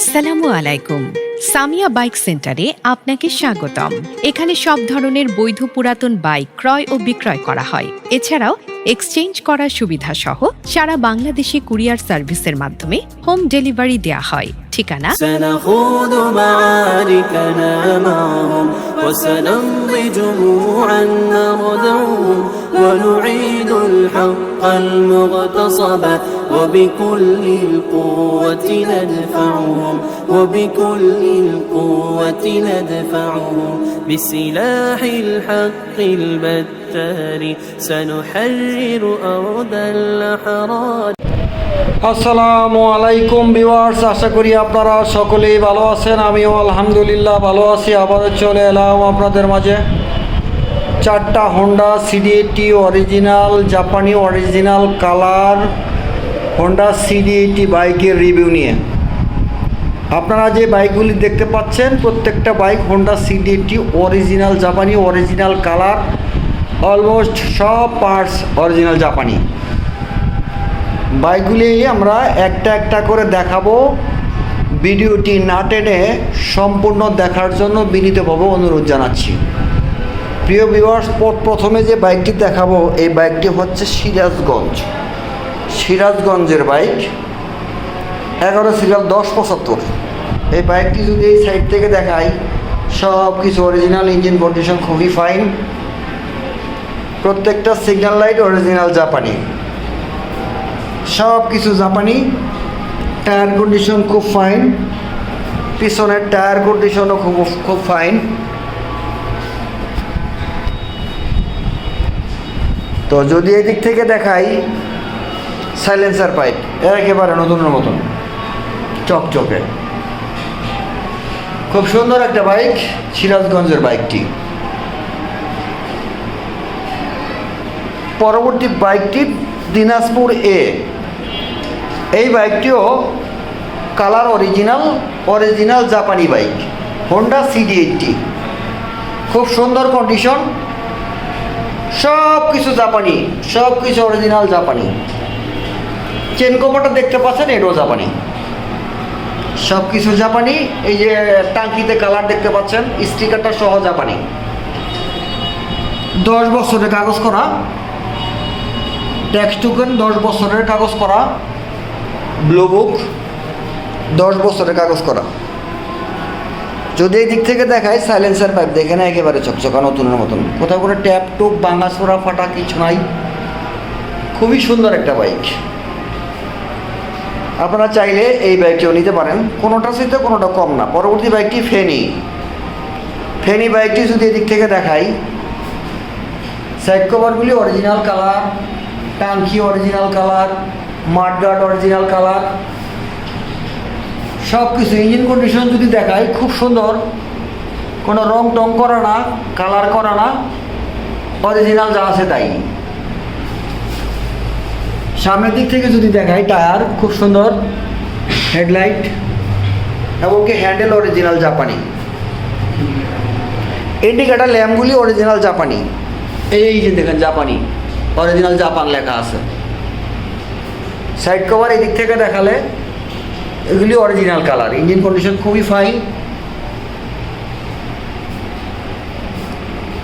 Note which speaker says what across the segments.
Speaker 1: আসসালামু আলাইকুম সামিয়া বাইক সেন্টারে আপনাকে স্বাগতম এখানে সব ধরনের বৈধ পুরাতন বাইক ক্রয় ও বিক্রয় করা হয় এছাড়াও এক্সচেঞ্জ করার সুবিধা সহ সারা বাংলাদেশে কুরিয়ার সার্ভিসের মাধ্যমে হোম ডেলিভারি দেওয়া হয় ঠিকানা
Speaker 2: سنخوض معاركنا معهم وسنمضي جموعا نردعهم ونعيد الحق المغتصب وبكل القوة ندفعهم وبكل القوة ندفعهم بسلاح الحق البتار سنحرر أرض الأحرار
Speaker 3: আসসালামু আলাইকুম ভিউয়ার্স আশা করি আপনারা সকলেই ভালো আছেন আমিও আলহামদুলিল্লাহ ভালো আছি আবার চলে এলাম আপনাদের মাঝে চারটা হোন্ডা সিডি অরিজিনাল জাপানি original colour Honda CD eighty বাইকের রিভিউ নিয়ে। আপনারা যে বাইকগুলি দেখতে পাচ্ছেন, প্রত্যেকটা bike Honda CD eighty original জাপানি অরিজিনাল কালার অলমোস্ট সব পার্টস অরিজিনাল জাপানি বাইকগুলি আমরা একটা একটা করে দেখাবো। ভিডিওটি না টেনে সম্পূর্ণ দেখার জন্য বিনীতভাবে অনুরোধ জানাচ্ছি। প্রিয় বিভার্স প্রথমে যে বাইকটি দেখাবো, এই বাইকটি হচ্ছে সিরাজগঞ্জ। সিরাজগঞ্জের বাইক, এগারো সিরিয়াল দশ পঁচাত্তর। এই বাইকটি যদি এই সাইড থেকে দেখাই, সব কিছু অরিজিনাল ইঞ্জিন কন্ডিশন খুবই ফাইন প্রত্যেকটা সিগন্যাল লাইট অরিজিনাল জাপানি। সব কিছু জাপানি। টায়ার কন্ডিশন খুব ফাইন পিছনের টায়ার কন্ডিশনও খুব খুব ফাইন তো যদি এদিক থেকে দেখাই সাইলেন্সার পাইপ একেবারে নতুনের মতন, চকচকে। খুব সুন্দর একটা বাইক সিরাজগঞ্জের বাইকটি পরবর্তী বাইকটি দিনাজপুর এ এই বাইকটিও কালার অরিজিনাল অরিজিনাল জাপানি বাইক হোন্ডা সিডি এইটটি খুব সুন্দর কন্ডিশন সব কিছু জাপানি সব কিছু অরিজিনাল জাপানি। চেন কভারটা দেখতে পাচ্ছেন, এটাও জাপানি। সব কিছু জাপানি, এই যে টাঙ্কিতে কালার দেখতে পাচ্ছেন স্টিকারটা সহ জাপানি। দশ বছরের কাগজ করা। ট্যাক্স টোকেন দশ বছরের কাগজ করা। ব্লু বুক দশ বছরের কাগজ করা। যদি এই দিক থেকে দেখায় সাইলেন্সার পাইপ দেখে না একেবারে চকচকা নতুনের মতন। কোথাও কোনো ট্যাপ টুপ বাংলা ছোড়া ফাটা কিছু নাই। খুবই সুন্দর একটা বাইক আপনারা চাইলে এই বাইকটিও নিতে পারেন। কোনোটা সাথে কোনোটা কম না। পরবর্তী বাইকটি ফেনি ফেনি বাইকটি যদি এদিক থেকে দেখাই সাইড কভারগুলি অরিজিনাল কালার টাঙ্কি original colour mudguard original colour সব কিছু ইঞ্জিন কন্ডিশন যদি দেখায় খুব সুন্দর। কোনো রং টং করা না কালার করা না অরিজিনাল যা আছে তাই। সামনের দিক থেকে যদি দেখায় টায়ার খুব সুন্দর হেডলাইট এবং কি হ্যান্ডেল অরিজিনাল জাপানি। ইন্ডিকেটার ল্যাম্পগুলি অরিজিনাল জাপানি। এই যে দেখেন জাপানি অরিজিনাল জাপান লেখা আছে। সাইড কভার এদিক থেকে দেখালে এগুলি অরিজিনাল কালার ইঞ্জিন কন্ডিশন খুবই ফাইন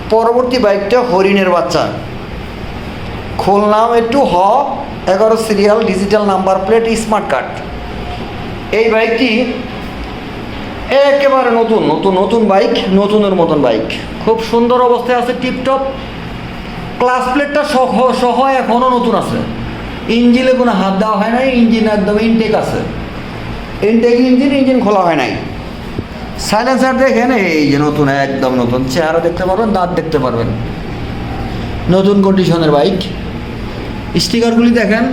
Speaker 3: পরবর্তী বাইকটা হরিণের বাচ্চা। খুলনাম একটু হ, এগারো serial digital number plate smart card এই বাইকটি একেবারে নতুন নতুন নতুন বাইক নতুনের মতন বাইক খুব সুন্দর অবস্থায় আছে টিপটপ ক্লাস প্লেটটা সহ সহ এখনও নতুন আছে। ইঞ্জিনে কোনো হাত দেওয়া হয় না ইঞ্জিন একদম ইনটেক আছে। ইনটেক ইঞ্জিন ইঞ্জিন খোলা হয় নাই। সাইলেন্সার দেখেন, এই যে নতুন, একদম নতুন। চেহারা দেখতে পারবেন, দাঁত দেখতে পারবেন। নতুন কন্ডিশনের বাইক স্টিকারগুলি দেখেন।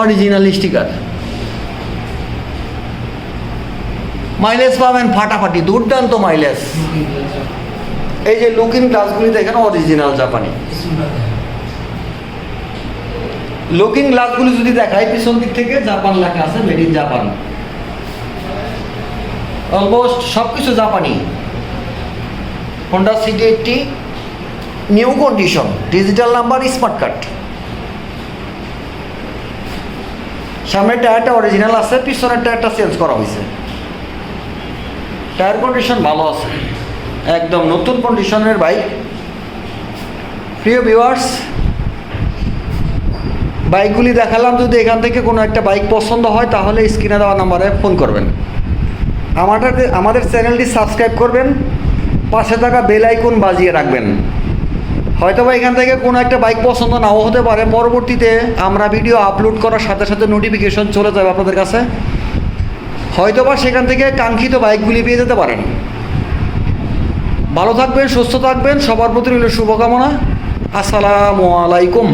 Speaker 3: অরিজিনাল স্টিকার মাইলেজ পাবেন ফাটাফাটি, দুর্দান্ত মাইলেজ এই যে লুকিং গ্লাসগুলি দেখেন অরিজিনাল জাপানি লুকিং গ্লাসগুলি যদি দেখাই, পিছন দিক থেকে জাপান লেখা আছে মেড ইন জাপান অলমোস্ট সব কিছু জাপানি Honda CD eighty new condition digital number smart card সামনের টায়ারটা অরিজিনাল আছে, পিছনের টায়ারটা চেঞ্জ করা হয়েছে। টায়ার কন্ডিশন ভালো আছে। একদম নতুন কন্ডিশনের বাইক প্রিয় ভিউয়ার্স বাইকগুলি দেখালাম, যদি এখান থেকে কোনো একটা বাইক পছন্দ হয়, তাহলে স্ক্রিনে দেওয়া নাম্বারে ফোন করবেন। আমাদের আমাদের চ্যানেলটি সাবস্ক্রাইব করবেন, পাশে থাকা বেল আইকন বাজিয়ে রাখবেন। হয়তো বা এখান থেকে কোনো একটা বাইক পছন্দ নাও হতে পারে, পরবর্তীতে আমরা ভিডিও আপলোড করার সাথে সাথে নোটিফিকেশন চলে যাবে আপনাদের কাছে। হয়তো বা সেখান থেকে কাঙ্ক্ষিত বাইকগুলি পেয়ে যেতে পারেন। ভালো থাকবেন, সুস্থ থাকবেন, সবার প্রতি রইল শুভকামনা। আসসালামু আলাইকুম।